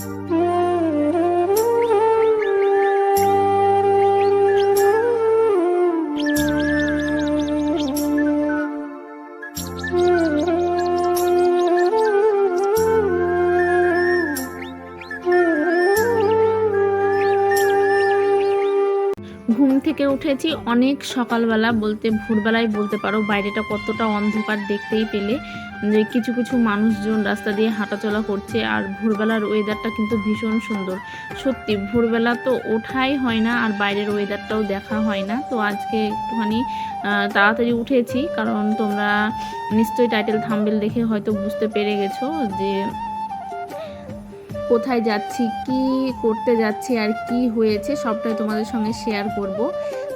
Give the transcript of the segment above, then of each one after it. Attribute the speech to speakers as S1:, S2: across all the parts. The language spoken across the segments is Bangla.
S1: Mm-hmm. ঘুম থেকে উঠেছি। অনেক সকালবেলা বলতে ভোরবেলায় বলতে পারো, বাইরেটা কতটা অন্ধকার দেখতেই পেলে যে কিছু কিছু মানুষজন রাস্তা দিয়ে হাঁটাচলা করছে আর ভোরবেলার ওয়েদারটা কিন্তু ভীষণ সুন্দর। সত্যি, ভোরবেলা তো ওঠাই হয় না আর বাইরের ওয়েদারটাও দেখা হয় না। তো আজকে একটুখানি তাড়াতাড়ি উঠেছি কারণ তোমরা নিশ্চয়ই টাইটেল থাম্বেল দেখে হয়তো বুঝতে পেরে গেছো যে কোথায় যাচ্ছি, কি করতে যাচ্ছি আর কি হয়েছে সবটাই তোমাদের সঙ্গে শেয়ার করব।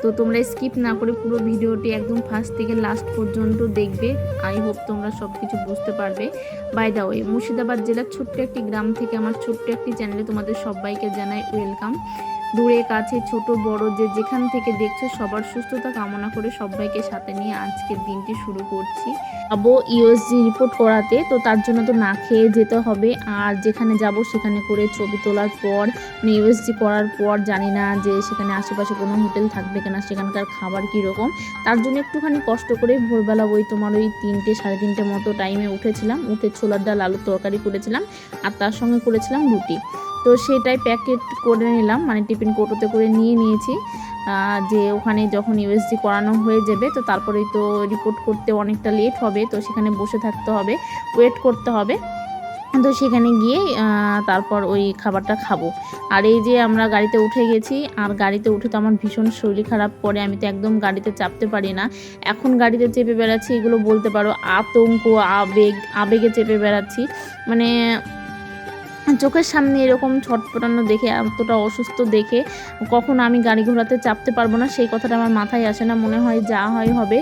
S1: তো তোমরা স্কিপ না করে পুরো ভিডিওটি একদম ফার্স্ট থেকে লাস্ট পর্যন্ত দেখবে। আই হোপ তোমরা সব কিছু বুঝতে পারবে। বাই দা ওয়ে মুর্শিদাবাদ জেলার ছোট্ট একটি গ্রাম থেকে আমার ছোট্ট একটি চ্যানেলে তোমাদের সবাইকে জানাই ওয়েলকাম দূরে, কাছে, ছোট, বড়, যে যেখান থেকে দেখছ সবার সুস্থতা কামনা করে সবাইকে সাথে নিয়ে আজকের দিনটি শুরু করছি। যাব ইউএসজি রিপোর্ট করাতে, তো তার জন্য তো না খেয়ে যেতে হবে। আর যেখানে যাব সেখানে করে ছবি তোলার পর ইউএসজি করার পর জানি না যে সেখানে আশেপাশে কোনো হোটেল থাকবে কিনা, সেখানকার খাবার কীরকম। তার জন্য একটুখানি কষ্ট করে ভোরবেলা ওই তোমার ওই তিনটে, সাড়ে তিনটে মতো টাইমে উঠেছিলাম। উঠে ছোলার ডাল, আলুর তরকারি করেছিলাম। আর তার সঙ্গে করেছিলাম রুটি। তো সেটাই প্যাকেট করে নিলাম। মানে টিফিন কৌটোতে করে নিয়ে নিয়েছি। যে ওখানে যখন ইউএসজি করানো হয়ে যাবে, তো তারপরেই তো রিপোর্ট করতে অনেকটা লেট হবে, তো সেখানে বসে থাকতে হবে ওয়েট করতে হবে। তো সেখানে গিয়ে তারপর ওই খাবারটা খাব। আর এই যে আমরা গাড়িতে উঠে গেছি, আর গাড়িতে উঠে তো আমার ভীষণ শরীর খারাপ পড়ে, আমি তো একদম গাড়িতে চাপতে পারি না। এখন গাড়িতে চেপে বেড়াচ্ছি, এগুলো বলতে পারো, আতঙ্ক, আবেগ, আবেগে চেপে বেড়াচ্ছি। মানে চোখের সামনে এরকম ছটপটানো দেখে, এতটা অসুস্থ দেখে কখন আমি গাড়ি ঘোড়াতে চাপতে পারব না, সেই কথাটা আমার মাথায় আসে না। মনে হয় যা হয় হবে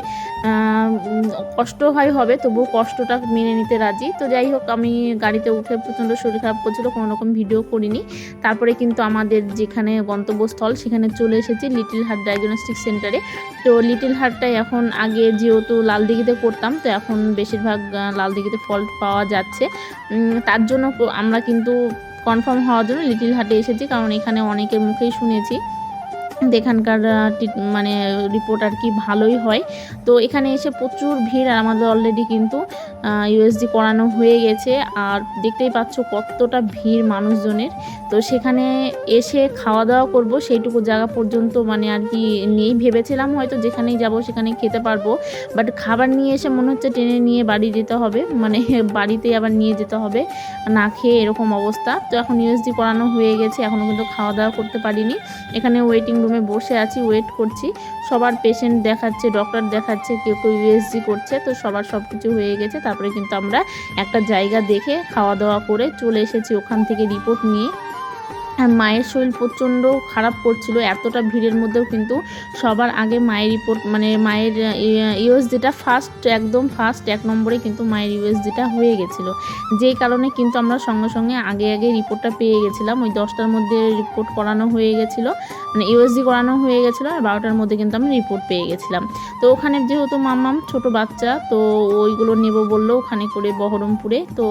S1: কষ্ট হয় হবে, তবুও কষ্টটা মেনে নিতে রাজি। তো যাই হোক, আমি গাড়িতে উঠে প্রচণ্ড শরীর খারাপ করছিল, কোনো রকম ভিডিও করিনি। তারপরে কিন্তু আমাদের যেখানে গন্তব্যস্থল, সেখানে চলে এসেছি লিটিল হার্ট ডায়াগনস্টিক সেন্টারে। তো লিটিল হার্টটাই এখন আগে যেহেতু লালদিঘিতে করতাম, তো এখন বেশিরভাগ লালদিঘিতে ফল্ট পাওয়া যাচ্ছে। তার জন্য আমরা কিন্তু কনফার্ম হওয়ার জন্য লিটিল হাটে এসেছি কারণ এখানে অনেকের মুখেই শুনেছি। এখানকার টি- মানে রিপোর্ট আর কি ভালোই হয়। তো এখানে এসে প্রচুর ভিড় আর আমাদের অলরেডি কিন্তু ইউএসডি করানো হয়ে গেছে। আর দেখতেই পাচ্ছ কতটা ভিড় মানুষজনের। তো সেখানে এসে খাওয়া দাওয়া করব, সেইটুকু জায়গা পর্যন্ত মানে আর কি নেই ভেবেছিলাম হয়তো যেখানেই যাব সেখানে খেতে পারব। বাট খাবার নিয়ে এসে মনে হচ্ছে টেনে নিয়ে বাড়ি যেতে হবে। মানে বাড়িতে আবার নিয়ে যেতে হবে, না খেয়ে এরকম অবস্থা। তো এখন ইউএসডি করানো হয়ে গেছে এখনও কিন্তু খাওয়া দাওয়া করতে পারিনি। এখানে ওয়েটিং রুমে বসে আছি ওয়েট করছি। সবার পেশেন্ট দেখাচ্ছে ডক্টর দেখাচ্ছে, কেউ কেউ ইউএসজি করছে, তো সবার সব কিছু হয়ে গেছে। তারপরে কিন্তু আমরা একটা জায়গা দেখে খাওয়া দাওয়া করে চলে এসেছি ওখান থেকে রিপোর্ট নিয়ে। মায়ের শরীর প্রচণ্ড খারাপ করছিল, এতটা ভিড়ের মধ্যেও কিন্তু সবার আগে মায়ের রিপোর্ট মানে মায়ের ইউএসজিটা ফার্স্ট একদম ফার্স্ট এক নম্বরে কিন্তু মায়ের ইউএসজিটা হয়ে গেছিল। যেই কারণে কিন্তু আমরা সঙ্গে সঙ্গে আগে আগে রিপোর্টটা পেয়ে গেছিলাম, ওই দশটার মধ্যে রিপোর্ট করানো হয়ে গেছিল মানে ইউএসজি করানো হয়ে গেছিল আর বারোটার মধ্যে কিন্তু আমি রিপোর্ট পেয়ে গেছিলাম। তো ওখানে যেহেতু মাম্মাম ছোট বাচ্চা, তো ওইগুলো নেব বলল ওখানে করে বহরমপুরে, তো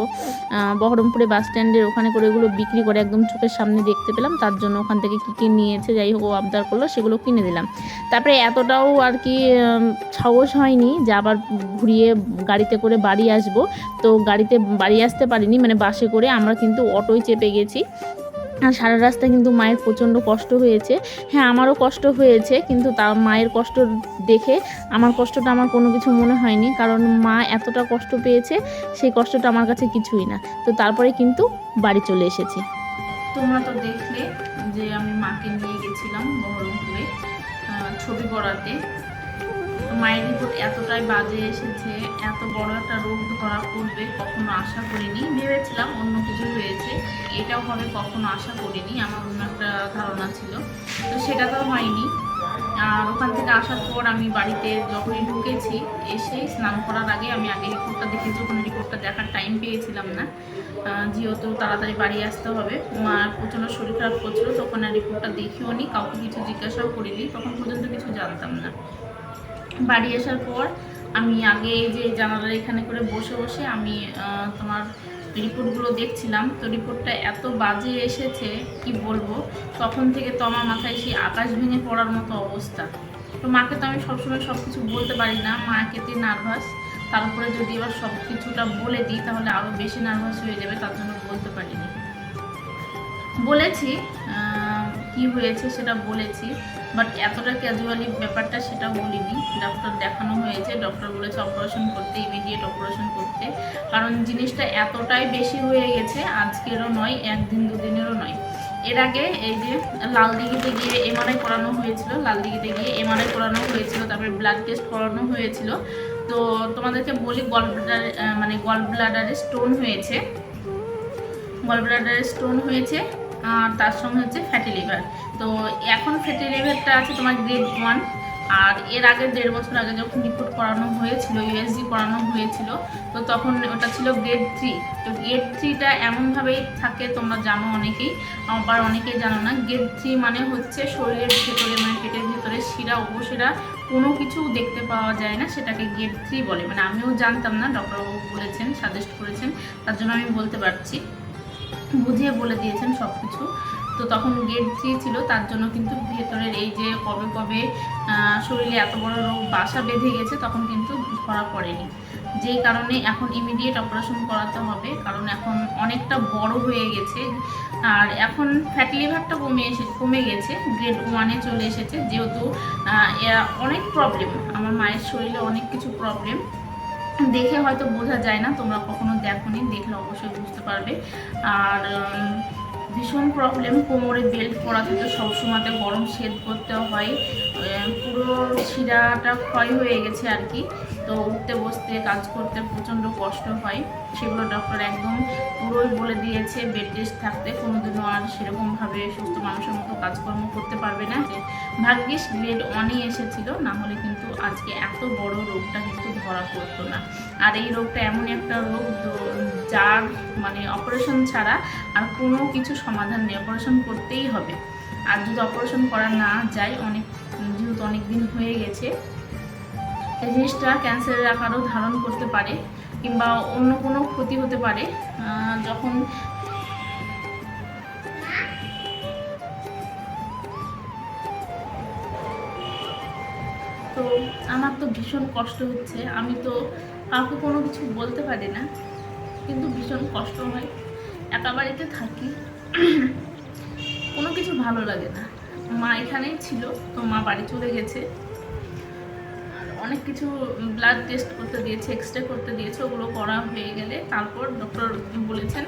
S1: বহরমপুরে বাস স্ট্যান্ডের ওখানে করে ওগুলো বিক্রি করে একদম চোখের সামনে দেখতে পেলাম, তার জন্য ওখান থেকে কী কী নিয়েছে, যাই হোক ও আবদার করল, সেগুলো কিনে দিলাম। তারপরে এতটাও আর কি সাহস হয়নি যে আবার ঘুরিয়ে গাড়িতে করে বাড়ি আসব। তো গাড়িতে বাড়ি আসতে পারিনি মানে বাসে করে আমরা কিন্তু অটোয় চেপে গেছি। আর সারা রাস্তা কিন্তু মায়ের প্রচণ্ড কষ্ট হয়েছে। হ্যাঁ আমারও কষ্ট হয়েছে, কিন্তু তা মায়ের কষ্ট দেখে আমার কষ্টটা আমার কোনো কিছু মনে হয়নি, কারণ মা এতটা কষ্ট পেয়েছে, সেই কষ্টটা আমার কাছে কিছুই না। তো তারপরে কিন্তু বাড়ি চলে এসেছি। তোমরা তো দেখলে যে আমি মাকে নিয়ে গেছিলাম বহরমপুরে ছবি করাতে মায়ের রিপোর্ট এতটাই বাজে এসেছে, এত বড় একটা রোগ ধরা পড়বে, কখনো আশা করিনি। ভেবেছিলাম অন্য কিছু হয়েছে, এটাও হবে, কখনো আশা করিনি, আমার অন্য একটা ধারণা ছিল। তো সেটা তো হয়নি। আর ওখান থেকে আসার পর আমি বাড়িতে যখনই ঢুকেছি, এসে স্নান করার আগে আমি আগে রিপোর্টটা দেখেছি, ওখানে রিপোর্টটা দেখার টাইম পেয়েছিলাম না। যেহেতু তাড়াতাড়ি বাড়ি আসতে হবে মার প্রচণ্ড শরীর খারাপ করছিল, তখন আর রিপোর্টটা দেখিও নি কাউকে কিছু জিজ্ঞাসাও করিনি, তখন পর্যন্ত কিছু জানতাম না। বাড়ি আসার পর আমি আগে যে জানালার এখানে করে বসে বসে আমি তোমার রিপোর্টগুলো দেখছিলাম। তো রিপোর্টটা এত বাজে এসেছে, কি বলব? তখন থেকে তো আমার মাথায় সেই আকাশ ভেঙে পড়ার মতো অবস্থা। তো মাকে তো আমি সবসময় সব কিছু বলতে পারি না মা একেতে নার্ভাস তারপরে যদি এবার সব কিছুটা বলে দিই, তাহলে আরও বেশি নার্ভাস হয়ে যাবে, তার জন্য বলতে পারিনি। বলেছি কি হয়েছে সেটা বলেছি বাট এতটা ক্যাজুয়ালি ব্যাপারটা সেটা বলিনি। ডক্টর দেখানো হয়েছে ডক্টর বলেছে অপারেশন করতে ইমিডিয়েট অপারেশন করতে। কারণ জিনিসটা এতটাই বেশি হয়ে গেছে, আজকেরও নয়, একদিন, দুদিনেরও নয়। এর আগে এই যে লালদিঘিতে গিয়ে এমআরআই করানো হয়েছিল, লালদিঘিতে গিয়ে এমআরআই করানো হয়েছিল, তারপরে ব্লাড টেস্ট করানো হয়েছিল। তো তোমাদেরকে বলি গল ব্লাডার মানে গল ব্লাডারে স্টোন হয়েছে। গল ব্লাডারে স্টোন হয়েছে। আর তার সঙ্গে হচ্ছে ফ্যাটি লিভার তো এখন ফ্যাটি লিভারটা আছে তোমার গ্রেড ওয়ান আর এর আগে দেড় বছর আগে যখন রিপোর্ট করানো হয়েছিল ইউএসজি করানো হয়েছিল, তো তখন ওটা ছিল গ্রেড থ্রি তো গ্রেড থ্রিটা এমনভাবেই থাকে, তোমরা জানো অনেকেই, আবার অনেকেই জানো না। গ্রেড থ্রি মানে হচ্ছে শরীরের ভেতরে মানে পেটের ভেতরে শিরা, উপশিরা, কোনো কিছু দেখতে পাওয়া যায় না, সেটাকে গ্রেড থ্রি বলে। মানে আমিও জানতাম না ডক্টরবাবু বলেছেন সাজেস্ট করেছেন, তার জন্য আমি বলতে পারছি। বুঝিয়ে বলে দিয়েছেন সব কিছু তো তখন গেট থ্রি ছিল, তার জন্য কিন্তু ভেতরের এই যে কবে কবে শরীরে এত বড় রোগ বাসা বেঁধে গেছে, তখন কিন্তু ধরা পড়েনি। যেই কারণে এখন ইমিডিয়েট অপারেশন করাতে হবে, কারণ এখন অনেকটা বড় হয়ে গেছে। আর এখন ফ্যাটি লিভারটা কমে এসে, কমে গেছে গ্রেড ওয়ানে চলে এসেছে, যেহেতু অনেক প্রবলেম আমার মায়ের শরীরে অনেক কিছু প্রবলেম দেখে হয়তো বোঝা যায় না তোমরা কখনো দেখোনি দেখলে অবশ্যই বুঝতে পারবে। আর ভীষণ প্রবলেম কোমরে বেল্ট পরা থাকে, সবসময়তে গরম সেদ করতে হয়। পুরো শিরাটা ক্ষয় হয়ে গেছে আর কি। তো উঠতে বসতে কাজ করতে প্রচণ্ড কষ্ট হয়। সেগুলো ডক্টর একদম পুরোই বলে দিয়েছে বেড রেস্ট থাকতে কোনোদিনও আর সেরকমভাবে সুস্থ মানুষের মতো কাজকর্ম করতে পারবে না। ভাগ্যিস গ্রেড ওয়ানই এসেছিল, না হলে কিন্তু আজকে এত বড় রোগটা কিন্তু ধরা পড়তো না। আর এই রোগটা এমন একটা রোগ যার মানে অপারেশন ছাড়া আর কোনো কিছু সমাধান নেই। অপারেশন করতেই হবে। আর যদি অপারেশন করা না যায়, অনেক, যেহেতু অনেক দিন হয়ে গেছে, এই জিনিসটা ক্যান্সারের আকারও ধারণ করতে পারে কিংবা অন্য কোনো ক্ষতি হতে পারে। যখন তো আমার তো ভীষণ কষ্ট হচ্ছে। আমি তো কাউকে কোনো কিছু বলতে পারি না। কিন্তু ভীষণ কষ্ট হয়। একা বাড়িতে থাকি, কোনো কিছু ভালো লাগে না। মা এখানেই ছিল, তো মা বাড়ি চলে গেছে। অনেক কিছু ব্লাড টেস্ট করতে দিয়েছে এক্স রে করতে দিয়েছে, ওগুলো করা হয়ে গেলে তারপর ডক্টর বলেছেন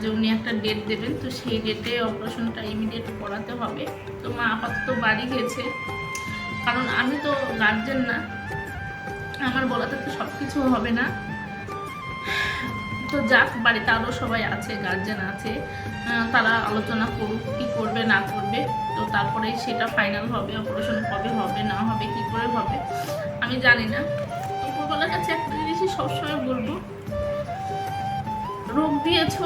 S1: যে উনি একটা ডেট দেবেন, তো সেই ডেটে অপারেশনটা ইমিডিয়েট করাতে হবে। তো মা আপাতত বাড়ি গেছে। কারণ আমি তো গার্জেন না, আমার বলাতে তো সব কিছু হবে না। তো যাক, বাড়িতে আরও সবাই আছে গার্জেন আছে তারা আলোচনা করুক, কী করবে, না করবে। তো তারপরে সেটা ফাইনাল হবে অপারেশন কবে হবে, না হবে, কি করে হবে, আমি জানি না। তো উপরবেলার কাছে একটা জিনিসই সবসময় বলব, রোগ দিয়েছ,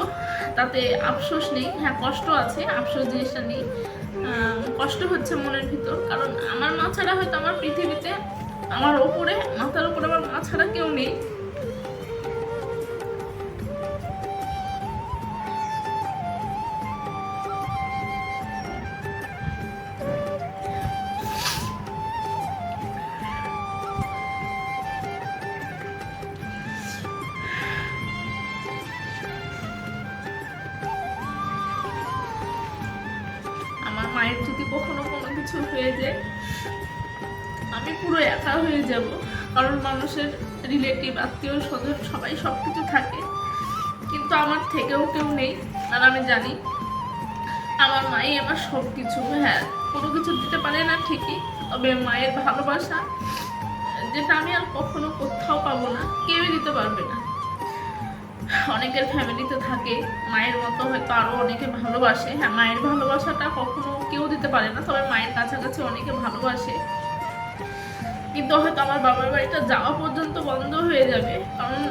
S1: তাতে আফসোস নেই। হ্যাঁ কষ্ট আছে, আফসোস জিনিসটা নেই। কষ্ট হচ্ছে মনের ভিতর, কারণ আমার মা ছাড়া হয়তো আমার পৃথিবীতে আমার ওপরে, মাথার ওপরে আমার মা ছাড়া কেউ নেই। যায় আমি পুরো একা হয়ে যাব, কারণ মানুষের রিলেটিভ আত্মীয় স্বজন, সবাই সব কিছু থাকে। কিন্তু আমার থেকেও কেউ নেই, আর আমি জানি আমার মাই আমার সব কিছু হ্যাঁ কোনো কিছু দিতে পারে না ঠিকই, তবে মায়ের ভালোবাসা, যেটা আমি আর কখনো কোথাও পাবো না, কেউই দিতে পারবে না। অনেকের ফ্যামিলিতে থাকে। মায়ের মতো হয়তো আরও অনেকে ভালোবাসে। হ্যাঁ মায়ের ভালোবাসাটা কখনো কেউ দিতে পারে না, তবে মায়ের কাছাকাছি অনেকে ভালোবাসে। কিন্তু হয়তো আমার বাবার বাড়িটা যাওয়া পর্যন্ত বন্ধ হয়ে যাবে। কারণ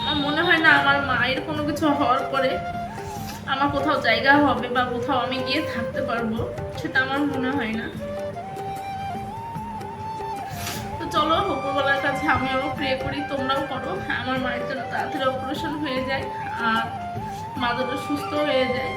S1: আমার মনে হয় না আমার মায়ের কোনো কিছু হওয়ার পরে আমার কোথাও জায়গা হবে বা কোথাও আমি গিয়ে থাকতে পারব, সেটা আমার মনে হয় না। চলো উপরবেলার কাছে আমিও প্রে করি, তোমরাও করো। আমার মায়ের জন্য তাড়াতাড়ি অপারেশন হয়ে যায়
S2: আর মাথাটা সুস্থ হয়ে যায়।